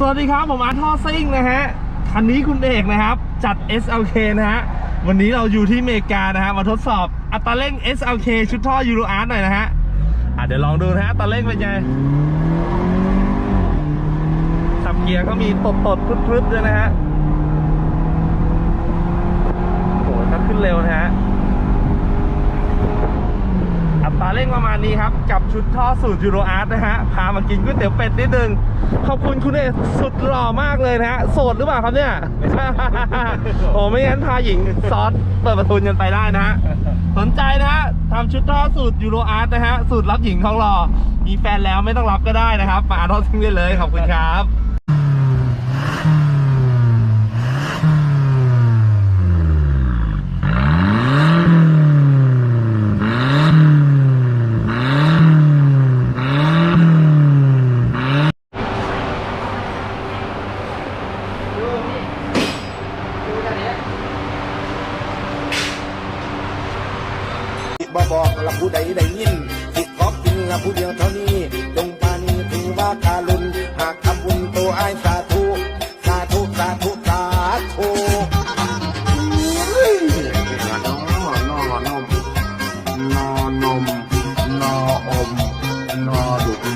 สวัสดีครับ ผมอาร์ท่อซิ่งนะฮะ คันนี้คุณเอกนะครับ จัด SLK นะฮะ วันนี้เราอยู่ที่อเมริกานะฮะ มาทดสอบอัตราเร่ง SLK ชุดท่อยูโรอาร์หน่อยนะฮะอะเดี๋ยวลองดูนะฮะอัตราเร่งเป็นไงสับเกียร์ก็มีตดตดพรึดๆด้วยนะฮะโอ้โหขึ้นเร็วนะฮะ อัตรา เร่งประมาณนี้ครับ กับชุดท่อสูตรยูโรอาร์ตนะฮะ พามากินก๋วยเตี๋ยวเป็ดนิดนึง ขอบคุณคุณเอกสุดหล่อมากเลยนะฮะ โสดหรือเปล่าครับเนี่ย โอ้ไม่งั้นพาหญิงซอสเปิดประทุนกันไปได้นะฮะ สนใจนะฮะทำชุดท่อสูตรยูโรอาร์ตนะฮะ สูตรรับหญิงของหล่อมีแฟนแล้วไม่ต้องรับก็ได้นะครับ มาอาร์ตทอซิ่งได้เลย ขอบคุณครับ บอกละผู้ใดได้ยินสิขอกินละผู้เดียวเท่านี้จงปานีถึงว่าทารุนหากทำบุญตัวไอ้สาธุสาธุสาธุสาธุนอนมนอนมนอนดุ